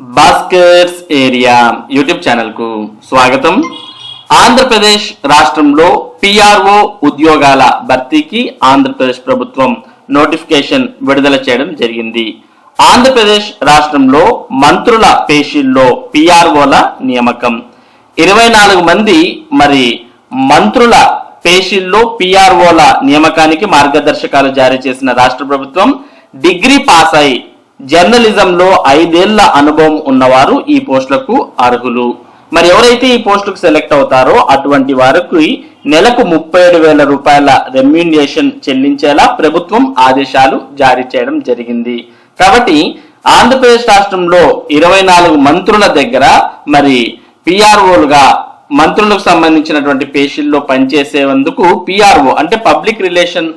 Bhaskar's area YouTube ఛానల్కు స్వాగతం. ఆంధ్రప్రదేశ్ రాష్ట్రంలో పిఆర్ఓ ఉద్యోగాల భర్తీకి ఆంధ్రప్రదేశ్ ప్రభుత్వం నోటిఫికేషన్ విడుదల చేయడం జరిగింది. ఆంధ్రప్రదేశ్ రాష్ట్రంలో మంత్రుల పేషీల్లో పిఆర్ఓల నియామకం. ఇరవై నాలుగు మంది మరి మంత్రుల పేషీల్లో పిఆర్ఓల నియామకానికి మార్గదర్శకాలు జారీ చేసిన రాష్ట్ర ప్రభుత్వం డిగ్రీ పాస్ అయి జర్నలిజంలో ఐదేళ్ళ అనుభవం ఉన్నవారు ఈ పోస్టులకు అర్హులు. మరి ఎవరైతే ఈ పోస్టుకు సెలెక్ట్ అవుతారో అటువంటి వారికి నెలకు ముప్పై ఏడు వేల రూపాయల రెమ్యూనియేషన్ చెల్లించేలా ప్రభుత్వం ఆదేశాలు జారీ చేయడం జరిగింది. కాబట్టి ఆంధ్రప్రదేశ్ రాష్ట్రంలో ఇరవై నాలుగు మంత్రుల దగ్గర మరి పిఆర్ఓలుగా మంత్రులకు సంబంధించినటువంటి పేషీల్లో పనిచేసేందుకు పిఆర్ఓ అంటే పబ్లిక్ రిలేషన్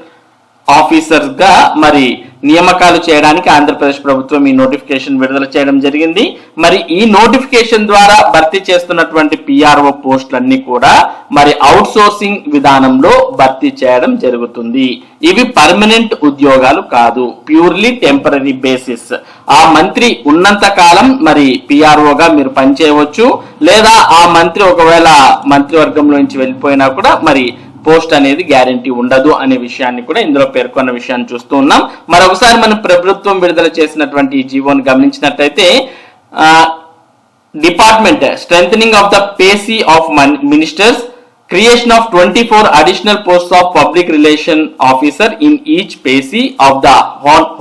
ఆఫీసర్స్గా మరి నియామకాలు చేయడానికి ఆంధ్రప్రదేశ్ ప్రభుత్వం ఈ నోటిఫికేషన్ విడుదల చేయడం జరిగింది. మరి ఈ నోటిఫికేషన్ ద్వారా భర్తీ చేస్తున్నటువంటి పిఆర్ఓ పోస్టులన్నీ కూడా మరి అవుట్ సోర్సింగ్ విధానంలో భర్తీ చేయడం జరుగుతుంది. ఇవి పర్మనెంట్ ఉద్యోగాలు కాదు ప్యూర్లీ టెంపరీ బేసిస్. ఆ మంత్రి ఉన్నంత కాలం మరి పిఆర్ఓగా మీరు పనిచేయవచ్చు లేదా ఆ మంత్రి ఒకవేళ మంత్రివర్గంలో నుంచి వెళ్ళిపోయినా కూడా మరి పోస్ట్ అనేది గ్యారంటీ ఉండదు అనే విషయాన్ని కూడా ఇందులో పేర్కొన్న విషయాన్ని చూస్తూ ఉన్నాం. మరొకసారి మన ప్రభుత్వం విడుదల చేసినటువంటి ఈ జీవోని గమనించినట్లయితే department strength of the pacy of ministers creation of twenty four additional post of public relation officer in each pacy of the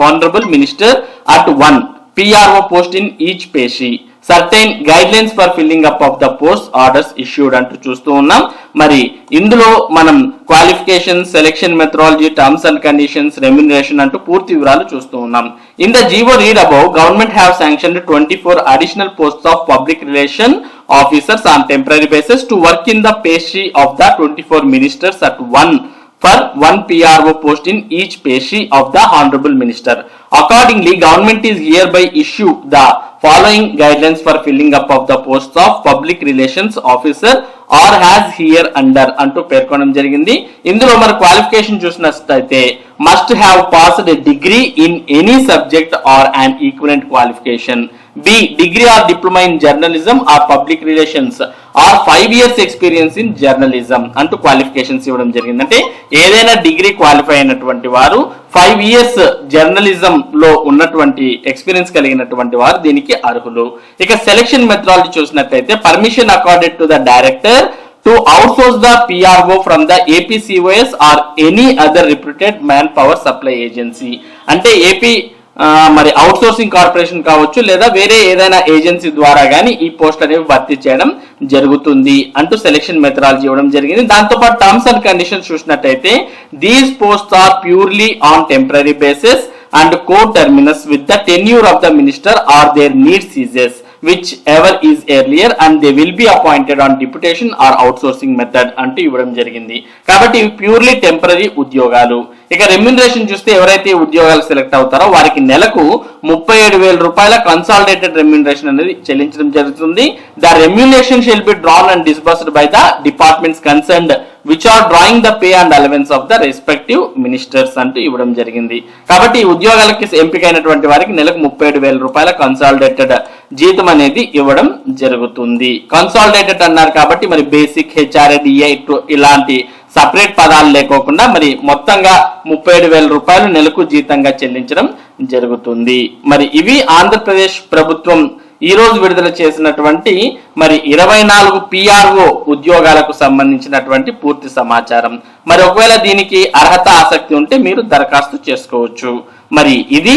honourable minister at one PRO post in each pacy. Certain guidelines for filling up of the post orders issued అంటూ చూస్తూ ఉన్నాం. మరి ఇందులో మనం qualification selection methodology terms and conditions remuneration అంటూ పూర్తి వివరాలు చూస్తూ ఉన్నాం. In the GO read above government have sanction twenty four additional post of public relation officers on temporary basis to work in the pastry of the twenty four ministers at one for one PRO post in each పేషీ of the honourable minister accordingly government is hereby issue the following guidelines for filling up of the post of public relations officer are has hereunder అంటూ పేర్కొనడం జరిగింది. ఇందులో మన qualification చూసినట్లయితే must have passed degree in any subject or and equivalent qualification B degree or diploma in journalism or public relations or five years experience in journalism అంటూ qualifications ఇవ్వడం జరిగింది. అంటే ఏదైనా డిగ్రీ క్వాలిఫై అయినటువంటి వారు ఫైవ్ ఇయర్స్ జర్నలిజం లో ఉన్నటువంటి experience కలిగినటువంటి వారు దీనికి అర్హులు. ఇక సెలక్షన్ మెథడాలజీ చూసినట్లయితే permission accorded to the director to outsource the PRO from the APCOS or any other reputed manpower supply agency అంటే ఏపీ మరి అవుట్ సోర్సింగ్ కార్పొరేషన్ కావచ్చు లేదా వేరే ఏదైనా ఏజెన్సీ ద్వారా గానీ ఈ పోస్ట్ అనేవి భర్తీ చేయడం జరుగుతుంది అంటూ సెలెక్షన్ మెథడాలజీ ఇవ్వడం జరిగింది. దాంతో పాటు టర్మ్స్ అండ్ కండిషన్స్ చూసినట్టయితే these post are purely on temporary basis and coterminous with the tenure of the minister or their need ceases whichever is earlier and they will be appointed on deputation or outsourcing method అంటూ ఇవ్వడం జరిగింది. కాబట్టి ఇవి purely temporary ఉద్యోగాలు. ఇక remuneration చూస్తే ఎవరైతే ఉద్యోగాలు సెలెక్ట్ అవుతారో వారికి నెలకు ముప్పై ఏడు వేల రూపాయల కన్సాలిడేటెడ్ రెమ్యునరేషన్ అనేది చెల్లించడం జరుగుతుంది. The remuneration shall be drawn and disbursed by the departments concerned which are drawing the pay and allowance of the respective ministers అంటూ ఇవ్వడం జరిగింది. కాబట్టి ఉద్యోగాలకి ఎంపికైనటువంటి వారికి నెలకు ముప్పై ఏడు వేల రూపాయల కన్సాలిడేటెడ్ జీతం అనేది ఇవ్వడం జరుగుతుంది. కన్సాలిడేటెడ్ అన్నారు కాబట్టి మరి బేసిక్ హెచ్ఆర్ఏ డిఐ ఇలాంటి సపరేట్ పదాలు లేకోకుండా మరి మొత్తంగా ముప్పై ఏడు వేల రూపాయలు నెలకు జీతంగా చెల్లించడం జరుగుతుంది. మరి ఇవి ఆంధ్రప్రదేశ్ ప్రభుత్వం ఈ రోజు విడుదల చేసినటువంటి మరి ఇరవై నాలుగు పిఆర్ఓ ఉద్యోగాలకు సంబంధించినటువంటి పూర్తి సమాచారం. మరి ఒకవేళ దీనికి అర్హత ఆసక్తి ఉంటే మీరు దరఖాస్తు చేసుకోవచ్చు. మరి ఇది